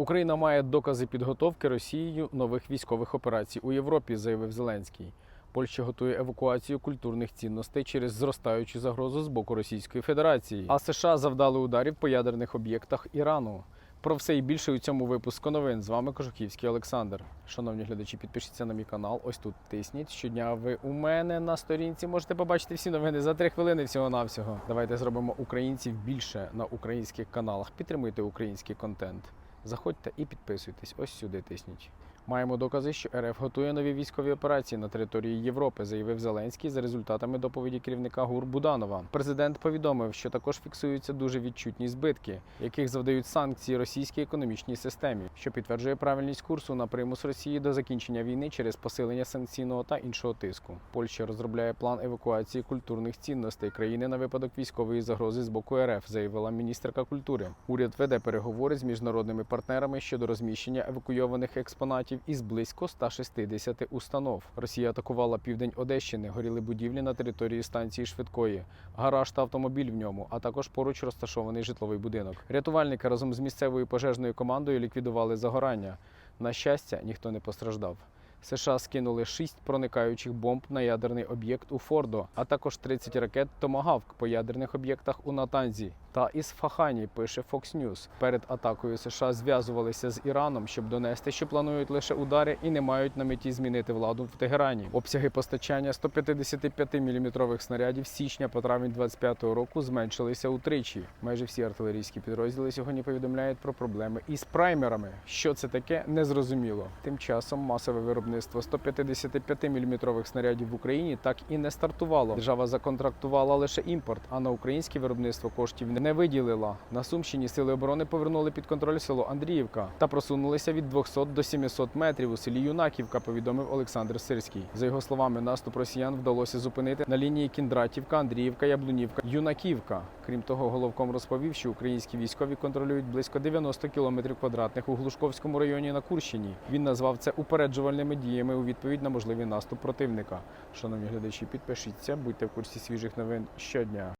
Україна має докази підготовки Росією нових військових операцій у Європі, заявив Зеленський. Польща готує евакуацію культурних цінностей через зростаючу загрозу з боку Російської Федерації. А США завдали ударів по ядерних об'єктах Ірану. Про все і більше у цьому випуску новин. З вами Кожухівський Олександр. Шановні глядачі, підпишіться на мій канал. Ось тут тисніть. Щодня ви у мене на сторінці можете побачити всі новини за три хвилини всього навсього. Давайте зробимо українців більше на українських каналах. Підтримуйте український контент. Заходьте і підписуйтесь. Ось сюди тисніть. Маємо докази, що РФ готує нові військові операції на території Європи, заявив Зеленський за результатами доповіді керівника ГУР Буданова. Президент повідомив, що також фіксуються дуже відчутні збитки, яких завдають санкції російській економічній системі, що підтверджує правильність курсу на примус Росії до закінчення війни через посилення санкційного та іншого тиску. Польща розробляє план евакуації культурних цінностей країни на випадок військової загрози з боку РФ, заявила міністерка культури. Уряд веде переговори з міжнародними партнерами щодо розміщення евакуйованих експонатів із близько 160 установ. Росія атакувала південь Одещини, горіли будівлі на території станції швидкої, гараж та автомобіль в ньому, а також поруч розташований житловий будинок. Рятувальники разом з місцевою пожежною командою ліквідували загорання. На щастя, ніхто не постраждав. США скинули шість проникаючих бомб на ядерний об'єкт у Фордо, а також 30 ракет Томагавк по ядерних об'єктах у Натанзі та Ісфахані, пише Fox News. Перед атакою США зв'язувалися з Іраном, щоб донести, що планують лише удари і не мають на меті змінити владу в Тегерані. Обсяги постачання 155-мм снарядів січня по травень 25-го року зменшилися утричі. Майже всі артилерійські підрозділи сьогодні повідомляють про проблеми із праймерами. Що це таке, незрозуміло. Тим часом масове виробництво 155-мм снарядів в Україні так і не стартувало. Держава законтрактувала лише імпорт, а на українське виробництво коштів не виділила. На Сумщині сили оборони повернули під контроль село Андріївка та просунулися від 200 до 700 метрів у селі Юнаківка. Повідомив Олександр Сирський. За його словами, наступ росіян вдалося зупинити на лінії Кіндратівка, Андріївка, Яблунівка, Юнаківка. Крім того, головком розповів, що українські військові контролюють близько 90 кілометрів квадратних у Глушковському районі на Курщині. Він назвав це упереджувальними діями у відповідь на можливий наступ противника. Шановні глядачі, підпишіться, будьте в курсі свіжих новин щодня.